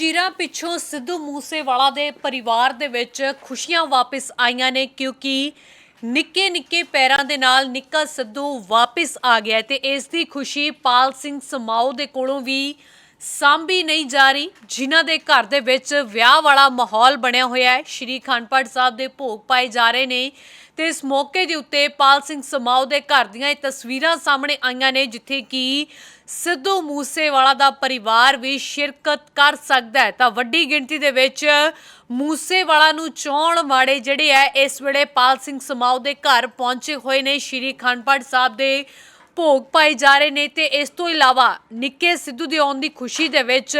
ਚਿਰਾਂ ਪਿੱਛੋਂ ਸਿੱਧੂ ਮੂਸੇਵਾਲਾ ਦੇ ਪਰਿਵਾਰ ਦੇ ਵਿੱਚ ਖੁਸ਼ੀਆਂ ਵਾਪਸ ਆਈਆਂ ਨੇ ਕਿਉਂਕਿ ਨਿੱਕੇ ਨਿੱਕੇ ਪੈਰਾਂ ਦੇ ਨਾਲ ਨਿੱਕਾ ਸਿੱਧੂ ਵਾਪਸ ਆ ਗਿਆ ਹੈ ਤੇ ਇਸ ਦੀ ਖੁਸ਼ੀ ਪਾਲ ਸਿੰਘ ਸਮਾਓ ਦੇ ਕੋਲੋਂ ਵੀ ਸਾਂਭੀ ਨਹੀਂ ਜਾ ਰਹੀ, ਜਿਨ੍ਹਾਂ ਦੇ ਘਰ ਦੇ ਵਿੱਚ ਵਿਆਹ ਵਾਲਾ ਮਾਹੌਲ ਬਣਿਆ ਹੋਇਆ ਹੈ। ਸ਼੍ਰੀ ਖੰਡਪੜ ਸਾਹਿਬ ਦੇ ਭੋਗ ਪਾਏ ਜਾ ਰਹੇ ਨੇ। ਤੇ ਇਸ ਮੌਕੇ ਦੇ ਉੱਤੇ ਪਾਲ ਸਿੰਘ ਸਮਾਓ ਦੇ ਘਰ ਦੀਆਂ ਇਹ ਤਸਵੀਰਾਂ ਸਾਹਮਣੇ ਆਈਆਂ ਨੇ, ਜਿੱਥੇ ਕਿ ਸਿੱਧੂ ਮੂਸੇਵਾਲਾ ਦਾ ਪਰਿਵਾਰ ਵੀ ਸ਼ਿਰਕਤ ਕਰ ਸਕਦਾ ਹੈ। ਤਾਂ ਵੱਡੀ ਗਿਣਤੀ ਦੇ ਵਿੱਚ ਮੂਸੇਵਾਲਾ ਨੂੰ ਚਾਹਣ ਵਾਲੇ ਜਿਹੜੇ ਹੈ ਇਸ ਵੇਲੇ ਪਾਲ ਸਿੰਘ ਸਮਾਓ ਦੇ ਘਰ ਪਹੁੰਚੇ ਹੋਏ ਨੇ। ਸ਼੍ਰੀ ਖੰਡਪੜ ਸਾਹਿਬ ਦੇ ਭੋਗ ਪਾਏ ਜਾ ਰਹੇ ਨੇ ਤੇ ਇਸ ਤੋਂ ਇਲਾਵਾ ਨਿੱਕੇ ਸਿੱਧੂ ਦੇ ਆਉਣ ਦੀ ਖੁਸ਼ੀ ਦੇ ਵਿੱਚ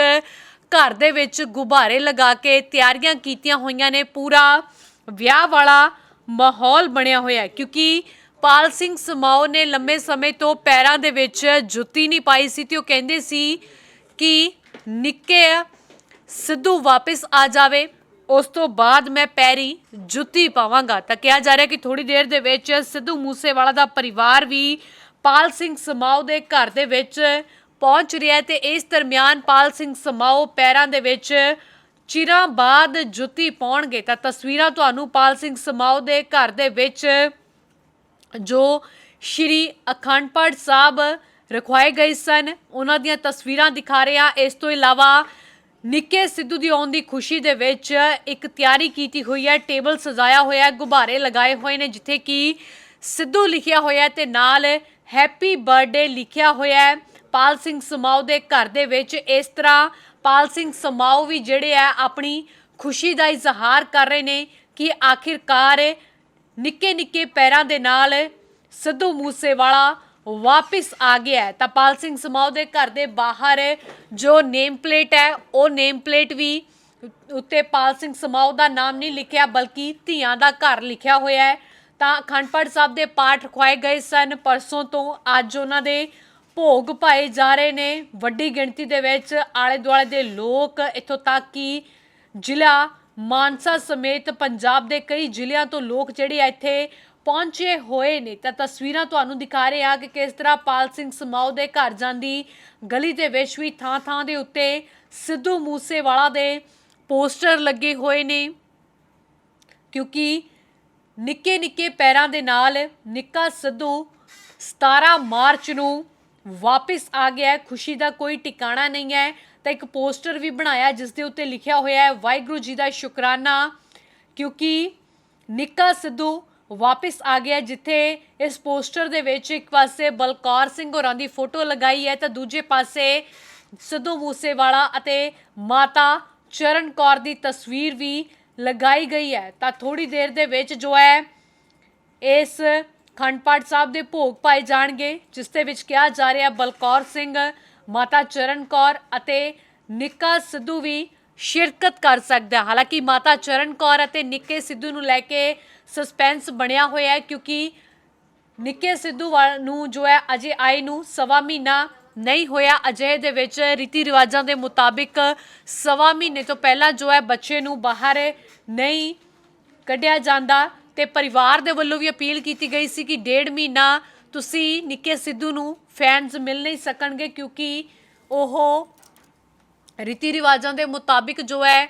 ਘਰ ਦੇ ਵਿੱਚ ਗੁਬਾਰੇ ਲਗਾ ਕੇ ਤਿਆਰੀਆਂ ਕੀਤੀਆਂ ਹੋਈਆਂ ਨੇ। ਪੂਰਾ ਵਿਆਹ ਵਾਲਾ ਮਾਹੌਲ ਬਣਿਆ ਹੋਇਆ ਹੈ, ਕਿਉਂਕਿ ਪਾਲ ਸਿੰਘ ਸਮਾਓ ਨੇ ਲੰਮੇ ਸਮੇਂ ਤੋਂ ਪੈਰਾਂ ਦੇ ਵਿੱਚ ਜੁੱਤੀ ਨਹੀਂ ਪਾਈ ਸੀ ਤੇ ਉਹ ਕਹਿੰਦੇ ਸੀ ਕਿ ਨਿੱਕੇ ਸਿੱਧੂ ਵਾਪਸ ਆ ਜਾਵੇ, ਉਸ ਤੋਂ ਬਾਅਦ ਮੈਂ ਪੈਰੀ ਜੁੱਤੀ ਪਾਵਾਂਗਾ। ਤਾਂ ਕਿਹਾ ਜਾ ਰਿਹਾ ਕਿ ਥੋੜੀ ਦੇਰ ਦੇ ਵਿੱਚ ਸਿੱਧੂ ਮੂਸੇਵਾਲਾ ਦਾ ਪਰਿਵਾਰ ਵੀ ਪਾਲ ਸਿੰਘ ਸਮਾਓ ਦੇ ਘਰ ਦੇ ਵਿੱਚ ਪਹੁੰਚ ਰਿਹਾ ਹੈ ਤੇ ਇਸ ਦਰਮਿਆਨ ਪਾਲ ਸਿੰਘ ਸਮਾਓ ਪੈਰਾਂ ਦੇ ਵਿੱਚ ਚਿਰਾਂ ਬਾਅਦ ਜੁੱਤੀ ਪਾਉਣਗੇ ਤਾਂ ਤਸਵੀਰਾਂ ਤੁਹਾਨੂੰ ਪਾਲ ਸਿੰਘ ਸਮਾਓ ਦੇ ਘਰ ਦੇ ਵਿੱਚ ਜੋ ਸ਼੍ਰੀ ਅਖੰਡ ਪਾਠ ਸਾਹਿਬ ਰਖਵਾਏ ਗਏ ਸਨ, ਉਹਨਾਂ ਦੀਆਂ ਤਸਵੀਰਾਂ ਦਿਖਾ ਰਹੇ ਹਾਂ। ਇਸ ਤੋਂ ਇਲਾਵਾ ਨਿੱਕੇ ਸਿੱਧੂ ਦੀ ਆਉਣ ਦੀ ਖੁਸ਼ੀ ਦੇ ਵਿੱਚ ਇੱਕ ਤਿਆਰੀ ਕੀਤੀ ਹੋਈ ਹੈ, ਟੇਬਲ ਸਜਾਇਆ ਹੋਇਆ ਹੈ, ਗੁਬਾਰੇ ਲਗਾਏ ਹੋਏ ਨੇ, ਜਿੱਥੇ ਕਿ ਸਿੱਧੂ ਲਿਖਿਆ ਹੋਇਆ ਹੈ ਤੇ ਨਾਲ ਹੈਪੀ ਬਰਥਡੇ ਲਿਖਿਆ ਹੋਇਆ ਹੈ। ਪਾਲ ਸਿੰਘ ਸਮਾਓ ਦੇ ਘਰ ਦੇ ਵਿੱਚ ਇਸ ਤਰ੍ਹਾਂ ਪਾਲ ਸਿੰਘ ਸਮਾਓ ਵੀ ਜਿਹੜੇ ਆ ਆਪਣੀ ਖੁਸ਼ੀ ਦਾ ਇਜ਼ਹਾਰ ਕਰ ਰਹੇ ਨੇ ਕਿ ਆਖਿਰਕਾਰ ਨਿੱਕੇ ਨਿੱਕੇ ਪੈਰਾਂ ਦੇ ਨਾਲ ਸਿੱਧੂ ਮੂਸੇਵਾਲਾ ਵਾਪਿਸ ਆ ਗਿਆ ਹੈ। ਤਾਂ ਪਾਲ ਸਿੰਘ ਸਮਾਓ ਦੇ ਘਰ ਦੇ ਬਾਹਰ ਜੋ ਨੇਮ ਪਲੇਟ ਹੈ, ਉਹ ਨੇਮ ਪਲੇਟ ਵੀ ਉੱਤੇ ਪਾਲ ਸਿੰਘ ਸਮਾਓ ਦਾ ਨਾਮ ਨਹੀਂ ਲਿਖਿਆ, ਬਲਕਿ ਧੀਆਂ ਦਾ ਘਰ ਲਿਖਿਆ ਹੋਇਆ ਹੈ। ਤਾਂ ਅਖੰਡ ਪਾਠ ਸਾਹਿਬ ਦੇ ਪਾਠ ਰਖਵਾਏ ਗਏ ਸਨ। ਪਰਸੋਂ ਤੋਂ ਅੱਜ ਉਹਨਾਂ ਦੇ ਭੋਗ ਪਾਏ ਜਾ ਰਹੇ ਨੇ। ਵੱਡੀ ਗਿਣਤੀ ਦੇ ਵਿੱਚ ਆਲੇ ਦੁਆਲੇ ਦੇ ਲੋਕ ਇੱਥੋਂ ਤੱਕ ਕਿ ਜ਼ਿਲ੍ਹਾ ਮਾਨਸਾ ਸਮੇਤ ਪੰਜਾਬ ਦੇ ਕਈ ਜ਼ਿਲ੍ਹਿਆਂ ਤੋਂ ਲੋਕ ਜਿਹੜੇ ਆ ਇੱਥੇ ਪਹੁੰਚੇ ਹੋਏ ਨੇ। ਤਾਂ ਤਸਵੀਰਾਂ ਤੁਹਾਨੂੰ ਦਿਖਾ ਰਹੇ ਆ ਕਿ ਕਿਸ ਤਰ੍ਹਾਂ ਪਾਲ ਸਿੰਘ ਸਮਾਓ ਦੇ ਘਰ ਜਾਂਦੀ ਗਲੀ ਦੇ ਵਿੱਚ ਵੀ ਥਾਂ-ਥਾਂ ਦੇ ਉੱਤੇ ਸਿੱਧੂ ਮੂਸੇਵਾਲਾ ਦੇ ਪੋਸਟਰ ਲੱਗੇ ਹੋਏ ਨੇ। ਕਿਉਂਕਿ ਨਿੱਕੇ ਨਿੱਕੇ ਪੈਰਾਂ ਦੇ ਨਾਲ ਨਿੱਕਾ ਸਿੱਧੂ 17 ਮਾਰਚ ਨੂੰ ਵਾਪਿਸ ਆ ਗਿਆ ਹੈ, ਖੁਸ਼ੀ ਦਾ ਕੋਈ ਟਿਕਾਣਾ ਨਹੀਂ ਹੈ। ਤਾਂ ਇੱਕ ਪੋਸਟਰ ਵੀ ਬਣਾਇਆ, ਜਿਸ ਦੇ ਉੱਤੇ ਲਿਖਿਆ ਹੋਇਆ ਹੈ, ਵਾਹਿਗੁਰੂ ਜੀ ਦਾ ਸ਼ੁਕਰਾਨਾ। ਕਿਉਂਕਿ ਨਿੱਕਾ ਸਿੱਧੂ ਵਾਪਿਸ ਆ ਗਿਆ ਜਿੱਥੇ ਇਸ ਪੋਸਟਰ ਦੇ ਵਿੱਚ ਇੱਕ ਪਾਸੇ ਬਲਕੌਰ ਸਿੰਘ ਹੋਰਾਂ ਦੀ ਫੋਟੋ ਲਗਾਈ ਹੈ, ਤਾਂ ਦੂਜੇ ਪਾਸੇ ਸਿੱਧੂ ਮੂਸੇਵਾਲਾ ਅਤੇ ਮਾਤਾ ਚਰਨ ਕੌਰ ਦੀ ਤਸਵੀਰ ਵੀ ਲਗਾਈ ਗਈ ਹੈ। ਤਾਂ ਥੋੜੀ ਦੇਰ ਦੇ ਵਿੱਚ ਜੋ ਹੈ, ਇਸ ਅਖੰਡ ਪਾਠ ਸਾਹਿਬ ਦੇ ਭੋਗ ਪਾਏ ਜਾਣਗੇ, ਜਿਸ ਦੇ ਵਿੱਚ ਕਿਹਾ ਜਾ ਰਿਹਾ ਬਲਕੌਰ ਸਿੰਘ, ਮਾਤਾ ਚਰਨ ਕੌਰ ਅਤੇ ਨਿੱਕਾ ਸਿੱਧੂ ਵੀ ਸ਼ਿਰਕਤ ਕਰ ਸਕਦਾ ਹਾਲਾਂਕਿ ਮਾਤਾ ਚਰਨ ਕੌਰ ਅਤੇ ਨਿੱਕੇ ਸਿੱਧੂ ਨੂੰ ਲੈ ਕੇ ਸਸਪੈਂਸ ਬਣਿਆ ਹੋਇਆ ਹੈ, ਕਿਉਂਕਿ ਨਿੱਕੇ ਸਿੱਧੂ ਵਾ- ਨੂੰ ਜੋ ਹੈ, ਅਜੇ ਆਏ ਨੂੰ ਸਵਾ ਮਹੀਨਾ ਨਹੀਂ ਹੋਇਆ। ਅਜੇ ਦੇ ਵਿੱਚ ਰੀਤੀ ਰਿਵਾਜਾਂ ਦੇ ਮੁਤਾਬਿਕ ਸਵਾ ਮਹੀਨੇ ਤੋਂ ਪਹਿਲਾਂ ਜੋ ਹੈ, ਬੱਚੇ ਨੂੰ ਬਾਹਰ ਨਹੀਂ ਕੱਢਿਆ ਜਾਂਦਾ। ਤੇ ਪਰਿਵਾਰ ਦੇ ਵੱਲੋਂ ਵੀ ਅਪੀਲ ਕੀਤੀ ਗਈ ਸੀ ਕਿ ਡੇਢ ਮਹੀਨਾ ਤੁਸੀਂ ਨਿੱਕੇ ਸਿੱਧੂ ਨੂੰ ਫੈਨਸ ਮਿਲ ਨਹੀਂ ਸਕਣਗੇ ਕਿਉਂਕਿ ਉਹ ਰੀਤੀ ਰਿਵਾਜਾਂ ਦੇ ਮੁਤਾਬਿਕ ਜੋ ਹੈ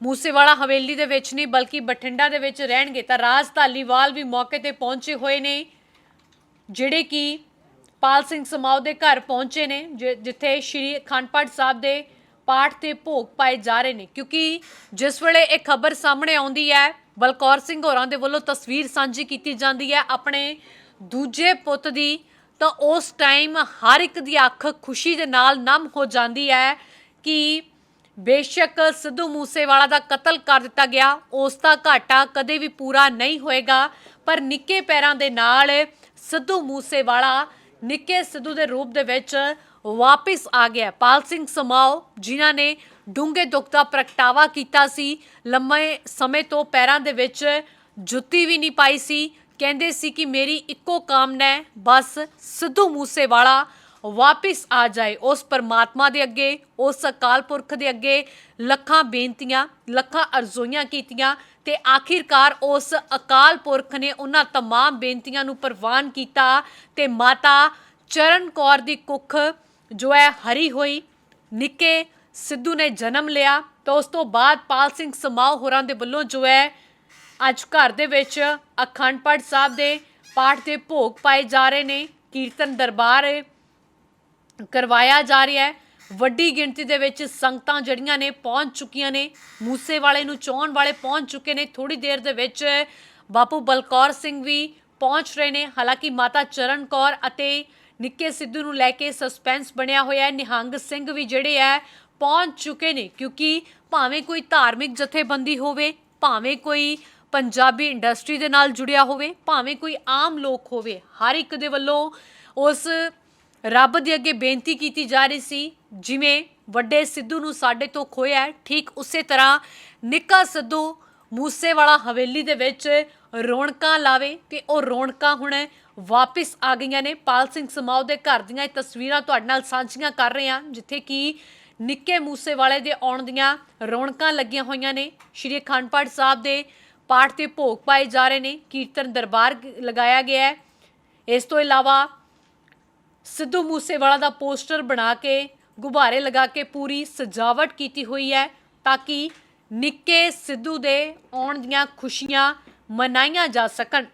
ਮੂਸੇਵਾਲਾ ਹਵੇਲੀ ਦੇ ਵਿੱਚ ਨਹੀਂ ਬਲਕਿ ਬਠਿੰਡਾ ਦੇ ਵਿੱਚ ਰਹਿਣਗੇ। ਤਾਂ ਰਾਜ ਧਾਲੀਵਾਲ ਵੀ ਮੌਕੇ ਤੇ ਪਹੁੰਚੇ ਹੋਏ ਨੇ, ਜਿਹੜੇ ਕਿ ਪਾਲ ਸਿੰਘ ਸਮਾਓ ਦੇ ਘਰ ਪਹੁੰਚੇ ਨੇ ਜਿੱਥੇ ਸ਼੍ਰੀ ਅਖੰਡ ਪਾਠ ਸਾਹਿਬ ਦੇ ਪਾਠ ਤੇ ਭੋਗ ਪਾਏ ਜਾ ਰਹੇ ਨੇ। ਕਿਉਂਕਿ ਜਿਸ ਵੇਲੇ ਇਹ ਖਬਰ ਸਾਹਮਣੇ ਆਉਂਦੀ ਹੈ ਬਲਕੌਰ ਸਿੰਘ ਹੋਰਾਂ ਦੇ ਵੱਲੋਂ ਤਸਵੀਰ ਸਾਂਝੀ ਕੀਤੀ ਜਾਂਦੀ ਹੈ ਆਪਣੇ ਦੂਜੇ ਪੁੱਤ ਦੀ। ਤਾਂ ਉਸ ਟਾਈਮ ਹਰ ਇੱਕ ਦੀ ਅੱਖ ਖੁਸ਼ੀ ਦੇ ਨਾਲ ਨਮ ਹੋ ਜਾਂਦੀ ਹੈ ਕਿ ਬੇਸ਼ੱਕ ਸਿੱਧੂ ਮੂਸੇਵਾਲਾ ਦਾ ਕਤਲ ਕਰ ਦਿੱਤਾ ਗਿਆ। ਉਸ ਦਾ ਘਾਟਾ ਕਦੇ ਵੀ ਪੂਰਾ ਨਹੀਂ ਹੋਏਗਾ। ਪਰ ਨਿੱਕੇ ਪੈਰਾਂ ਦੇ ਨਾਲ ਸਿੱਧੂ ਮੂਸੇਵਾਲਾ ਨਿੱਕੇ ਸਿੱਧੂ ਦੇ ਰੂਪ ਦੇ ਵਿੱਚ ਵਾਪਿਸ ਆ ਗਿਆ। ਪਾਲ ਸਿੰਘ ਸਮਾਓ, ਜਿਨ੍ਹਾਂ ਨੇ ਡੂੰਘੇ ਦੁੱਖ ਦਾ ਪ੍ਰਗਟਾਵਾ ਕੀਤਾ ਸੀ ਲੰਮੇ ਸਮੇਂ ਤੋਂ ਪੈਰਾਂ ਦੇ ਵਿੱਚ ਜੁੱਤੀ ਵੀ ਨਹੀਂ ਪਾਈ ਸੀ ਕਹਿੰਦੇ ਸੀ ਕਿ ਮੇਰੀ ਇੱਕੋ ਕਾਮਨਾ ਹੈ ਬਸ ਸਿੱਧੂ ਮੂਸੇਵਾਲਾ ਵਾਪਿਸ ਆ ਜਾਏ ਉਸ ਪਰਮਾਤਮਾ ਦੇ ਅੱਗੇ ਉਸ ਅਕਾਲ ਪੁਰਖ ਦੇ ਅੱਗੇ ਲੱਖਾਂ ਬੇਨਤੀਆਂ ਲੱਖਾਂ ਅਰਜ਼ੋਈਆਂ ਕੀਤੀਆਂ ਤੇ ਆਖਿਰਕਾਰ ਉਸ ਅਕਾਲ ਪੁਰਖ ਨੇ ਉਹਨਾਂ तमाम ਬੇਨਤੀਆਂ ਨੂੰ ਪ੍ਰਵਾਨ ਕੀਤਾ ਤੇ ਮਾਤਾ ਚਰਨ ਕੌਰ ਦੀ ਕੁੱਖ ਜੋ ਹੈ ਹਰੀ ਹੋਈ ਨਿੱਕੇ ਸਿੱਧੂ ਨੇ ਜਨਮ ਲਿਆ, ਤਾਂ ਉਸ ਤੋਂ ਬਾਅਦ ਪਾਲ ਸਿੰਘ ਸਮਾਓ ਹੋਰਾਂ ਦੇ ਵੱਲੋਂ ਜੋ ਹੈ, ਅੱਜ ਘਰ ਦੇ ਵਿੱਚ ਅਖੰਡ ਪਾਠ ਸਾਹਿਬ ਦੇ ਪਾਠ ਦੇ ਭੋਗ ਪਾਏ ਜਾ ਰਹੇ ਨੇ, ਕੀਰਤਨ ਦਰਬਾਰ ਕਰਵਾਇਆ ਜਾ ਰਿਹਾ ਹੈ। ਵੱਡੀ ਗਿਣਤੀ ਦੇ ਵਿੱਚ ਸੰਗਤਾਂ ਜਿਹੜੀਆਂ ਨੇ ਪਹੁੰਚ ਚੁੱਕੀਆਂ ਨੇ ਮੂਸੇ ਵਾਲੇ ਨੂੰ ਚਾਹਣ ਵਾਲੇ ਪਹੁੰਚ ਚੁੱਕੇ ਨੇ। ਥੋੜੀ ਦੇਰ ਦੇ ਵਿੱਚ ਬਾਪੂ ਬਲਕੌਰ ਸਿੰਘ ਵੀ ਪਹੁੰਚ ਰਹੇ ਨੇ। ਹਾਲਾਂਕਿ ਮਾਤਾ ਚਰਨ ਕੌਰ ਅਤੇ ਨਿੱਕੇ ਸਿੱਧੂ ਨੂੰ ਲੈ ਕੇ ਸਸਪੈਂਸ ਬਣਿਆ ਹੋਇਆ ਹੈ। ਨਿਹੰਗ ਸਿੰਘ ਵੀ ਜਿਹੜੇ ਹੈ ਪਹੁੰਚ ਚੁੱਕੇ ਨੇ, ਕਿਉਂਕਿ ਭਾਵੇਂ ਕੋਈ ਧਾਰਮਿਕ ਜਥੇਬੰਦੀ ਹੋਵੇ, ਭਾਵੇਂ ਕੋਈ ਪੰਜਾਬੀ ਇੰਡਸਟਰੀ ਦੇ ਨਾਲ ਜੁੜਿਆ ਹੋਵੇ, ਭਾਵੇਂ ਕੋਈ ਆਮ ਲੋਕ ਹੋਵੇ, ਹਰ ਇੱਕ ਦੇ ਵੱਲੋਂ ਉਸ ਰੱਬ ਦੇ ਅੱਗੇ ਬੇਨਤੀ ਕੀਤੀ ਜਾ ਰਹੀ ਸੀ, ਜਿਵੇਂ ਵੱਡੇ ਸਿੱਧੂ ਨੂੰ ਸਾਡੇ ਤੋਂ ਖੋਇਆ ਠੀਕ ਉਸੇ ਤਰ੍ਹਾਂ ਨਿੱਕਾ ਸਿੱਧੂ ਮੂਸੇਵਾਲਾ ਹਵੇਲੀ ਦੇ ਵਿੱਚ ਰੌਣਕਾਂ ਲਾਵੇ ਤੇ ਉਹ ਰੌਣਕਾਂ ਹੁਣ ਵਾਪਸ ਆ ਗਈਆਂ ਨੇ। ਪਾਲ ਸਿੰਘ ਸਮਾਉ ਦੇ ਘਰ ਦੀਆਂ ਇਹ ਤਸਵੀਰਾਂ ਤੁਹਾਡੇ ਨਾਲ ਸਾਂਝੀਆਂ ਕਰ ਰਹੇ ਹਾਂ, ਜਿੱਥੇ ਕਿ ਨਿੱਕੇ ਮੂਸੇਵਾਲੇ ਦੇ ਆਉਣ ਦੀਆਂ ਰੌਣਕਾਂ ਲੱਗੀਆਂ ਹੋਈਆਂ ਨੇ। ਸ਼੍ਰੀ ਅਖੰਡ ਪਾਠ ਸਾਹਿਬ ਦੇ ਪਾਠ ਤੇ ਭੋਗ ਪਾਏ ਜਾ ਰਹੇ ਨੇ। ਕੀਰਤਨ ਦਰਬਾਰ ਲਗਾਇਆ ਗਿਆ ਹੈ। ਇਸ ਤੋਂ ਇਲਾਵਾ ਸਿੱਧੂ ਮੂਸੇਵਾਲਾ ਦਾ ਪੋਸਟਰ ਬਣਾ ਕੇ, ਗੁਬਾਰੇ ਲਗਾ ਕੇ ਪੂਰੀ ਸਜਾਵਟ ਕੀਤੀ ਹੋਈ ਹੈ ਤਾਂ ਕਿ ਨਿੱਕੇ ਸਿੱਧੂ ਦੇ ਆਉਣ ਦੀਆਂ ਖੁਸ਼ੀਆਂ ਮਨਾਈਆਂ ਜਾ ਸਕਣ।